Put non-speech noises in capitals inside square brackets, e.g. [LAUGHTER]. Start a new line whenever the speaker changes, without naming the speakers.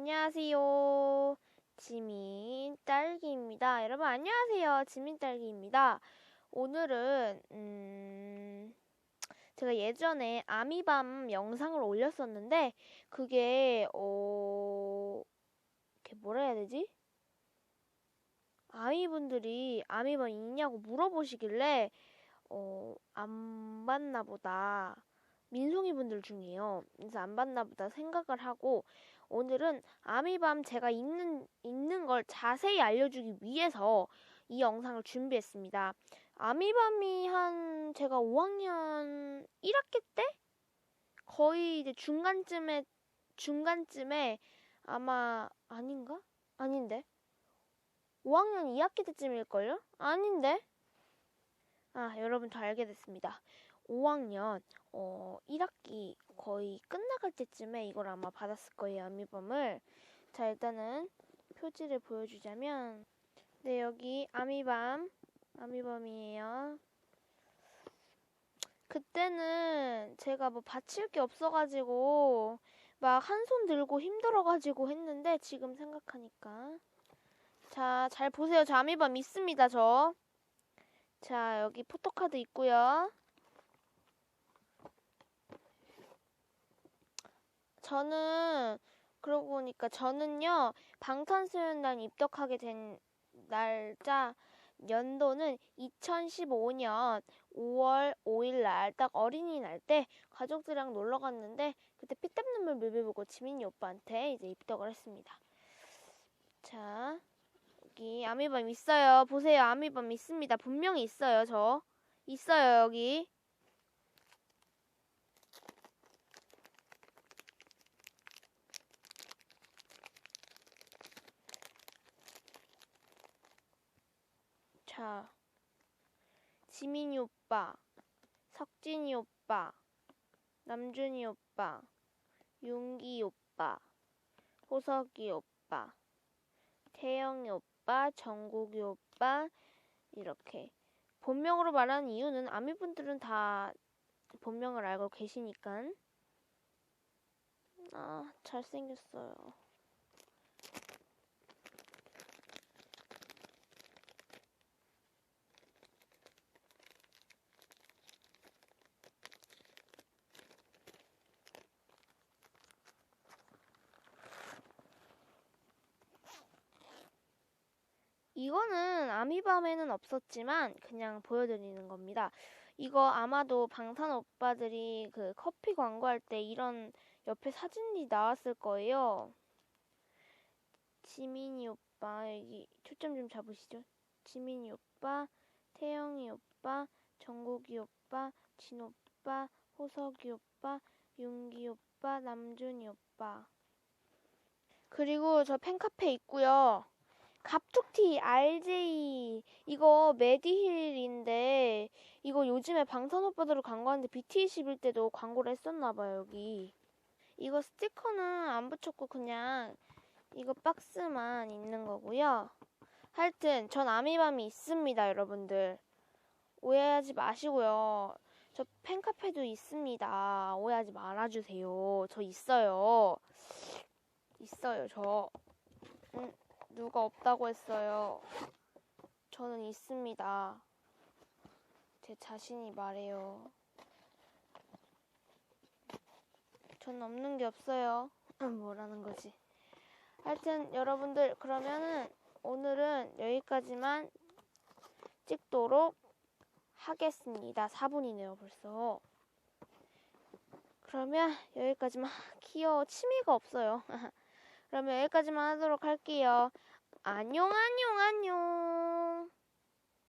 안녕하세요. 지민 딸기입니다. 여러분 안녕하세요. 지민 딸기입니다. 오늘은 음 제가 예전에 아미밤 영상을 올렸었는데 그게 어 이렇게 뭐라 해야 되지? 아미분들이 아미밤 있냐고 물어보시길래 어안 봤나 보다. 민송이 분들 중이에요. 그래서 안 봤나 보다 생각을 하고 오늘은 아미밤 제가 있는, 있는 걸 자세히 알려주기 위해서 이 영상을 준비했습니다. 아미밤이 한 제가 5학년 1학기 때? 거의 이제 중간쯤에, 중간쯤에 아마 아닌가? 아닌데? 5학년 2학기 때쯤일걸요? 아닌데? 아, 여러분 다 알게 됐습니다. 5학년 어, 1학기 거의 끝나갈 때쯤에 이걸 아마 받았을 거예요, 아미밤을. 자, 일단은 표지를 보여주자면 네, 여기 아미밤 아미밤이에요. 그때는 제가 뭐 바칠 게 없어가지고 막 한 손 들고 힘들어가지고 했는데 지금 생각하니까 자, 잘 보세요. 저 아미밤 있습니다, 저. 자, 여기 포토카드 있고요. 저는 그러고 보니까 저는요 방탄소년단 입덕하게 된 날짜 연도는 2015년 5월 5일 날 딱 어린이날 때 가족들이랑 놀러 갔는데 그때 피땀 눈물 뮤비 보고 지민이 오빠한테 이제 입덕을 했습니다. 자 여기 아미밤 있어요. 보세요 아미밤 있습니다. 분명히 있어요 저 있어요 여기 자, 지민이 오빠, 석진이 오빠, 남준이 오빠, 윤기 오빠, 호석이 오빠, 태영이 오빠, 정국이 오빠, 이렇게. 본명으로 말하는 이유는 아미분들은 다 본명을 알고 계시니까. 아, 잘생겼어요. 이거는 아미밤에는 없었지만 그냥 보여드리는 겁니다. 이거 아마도 방탄 오빠들이 그 커피 광고할 때 이런 옆에 사진이 나왔을 거예요. 지민이 오빠 여기 초점 좀 잡으시죠. 지민이 오빠, 태영이 오빠, 정국이 오빠, 진 오빠, 호석이 오빠, 윤기 오빠, 남준이 오빠. 그리고 저 팬카페 있고요. 갑툭튀 RJ 이거 메디힐인데 이거 요즘에 방탄 오빠들을 광고하는데 BT21 때도 광고를 했었나 봐요 여기. 이거 스티커는 안 붙였고 그냥 이거 박스만 있는 거고요. 하여튼 전 아미밤이 있습니다 여러분들. 오해하지 마시고요. 저 팬카페도 있습니다. 오해하지 말아주세요. 저 있어요. 있어요 저. 음. 누가 없다고 했어요. 저는 있습니다. 제 자신이 말해요. 전 없는 게 없어요. [CLEARS THROAT] 뭐라는 거지. 하여튼 여러분들 그러면은 오늘은 여기까지만 찍도록 하겠습니다. 4분이네요 벌써. 그러면 여기까지만 [LAUGHS] 귀여워 취미가 없어요. [LAUGHS] 그러면 여기까지만 하도록 할게요. 안녕, 안녕, 안녕.